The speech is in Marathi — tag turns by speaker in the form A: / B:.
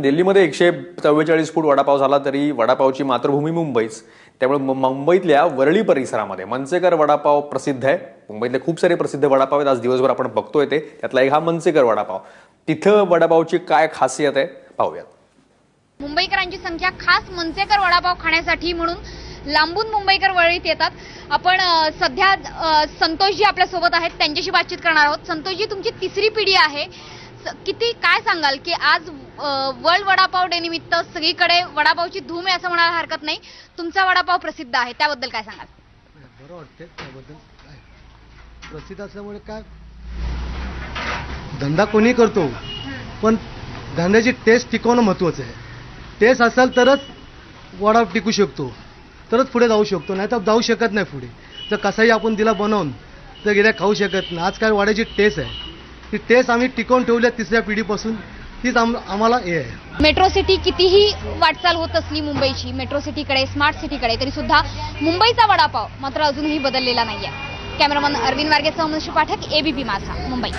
A: दिल्लीमध्ये एकशे चव्वेचाळीस फूट वडापाव झाला तरी वडापावची मातृभूमी मुंबईच. त्यामुळे मु- मुंबईतल्या वरळी परिसरामध्ये मनसेकर वडापाव प्रसिद्ध आहे. मुंबईतले खूप सारे प्रसिद्ध वडापाव आहेत. आज दिवसभर आपण बघतोय ते. त्यातला एक हा मनसेकर वडापाव. तिथं वडापावची काय खासियत आहे? पाहूयात.
B: मुंबईकरांची संख्या खास मनसेकर वडापाव खाण्यासाठी म्हणून लांबून मुंबईकर वळीत येतात. आपण सध्या संतोषजी आपल्यासोबत आहेत. त्यांच्याशी बातचीत करणार आहोत. संतोषजी तुमची तिसरी पिढी आहे. स- किती काय सांगाल की आज वर्ल्ड वडापाव डे निमित्त सगळीकडे वडापावची धूम आहे असं म्हणायला हरकत नाही. तुमचा वडापाव प्रसिद्ध आहे त्याबद्दल काय सांगाल?
C: बरं वाटते त्याबद्दल काय? प्रसिद्ध असल्यामुळे काय? धंदा कोणी करतो? पण धंद्याची टेस्ट टिकवणं महत्त्वाचं आहे. टेस्ट असेल तरच वडा टिकू शकतो. तरच पुढे जाऊ शकतो नाही तर जाऊ शकत नाही पुढे. तर कसाही आपण दिला बनवून तर गिऱ्या खाऊ शकत नाही. आज काय वड्याची टेस्ट आहे. ती टेस्ट आम्ही टिकवून ठेवली आहे तिसऱ्या पिढीपासून. तीच आम आम्हाला हे आहे.
B: मेट्रो सिटी कितीही वाटचाल होत असली मुंबईची मेट्रो सिटीकडे स्मार्ट सिटीकडे तरी सुद्धा मुंबईचा वडापाव मात्र अजूनही बदललेला नाहीये. कॅमेरामन अरविंद वार्गेसह मनुष्य पाठक एबीपी माझा मुंबई.